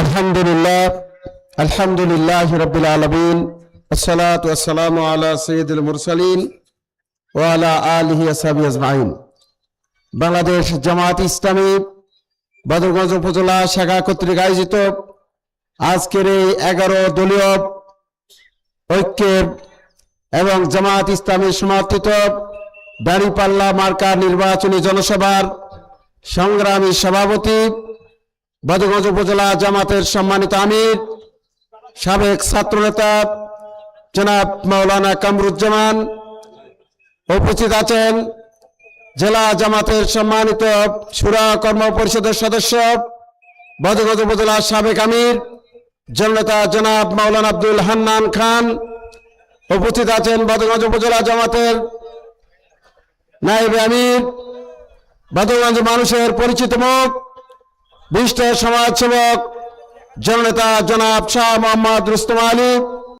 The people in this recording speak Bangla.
আলহামদুলিল্লাহ আলহামদুলিল্লাহ রবিল আলমিন, আসসালাত আসসালাম আলা সঈদুল মুরসালিন ও আলা আলহি আসাবি আজমাইন। বাংলাদেশ জামাত ইসলামী বদরগঞ্জ উপজেলা শাখা কর্তৃক আয়োজিত আজকের এই এগারো দলীয় ঐক্যের এবং জামাত ইসলামী সমর্থিত দাঁড়িপাল্লা মার্কা নির্বাচনী জনসভার সংগ্রামী সভাপতি বদগঞ্জ উপজেলা জামাতের সম্মানিত আমির, সাবেক ছাত্রনেতা জনাব মাওলানা কামরুজ্জামান উপস্থিত আছেন, জেলা জামাতের সম্মানিত সুরা কর্ম পরিষদের সদস্য বদগঞ্জ উপজেলার সাবেক আমির জননেতা জনাব মাওলানা আব্দুল হান্নান খান উপস্থিত আছেন বদগঞ্জ উপজেলা জামাতের নাইব আমির বদগঞ্জ মানুষের পরিচিত মুখ বিশিষ্ট সমাজসেবক জননেতা জনাব শাহ মোহাম্মদ রুস্তম আলী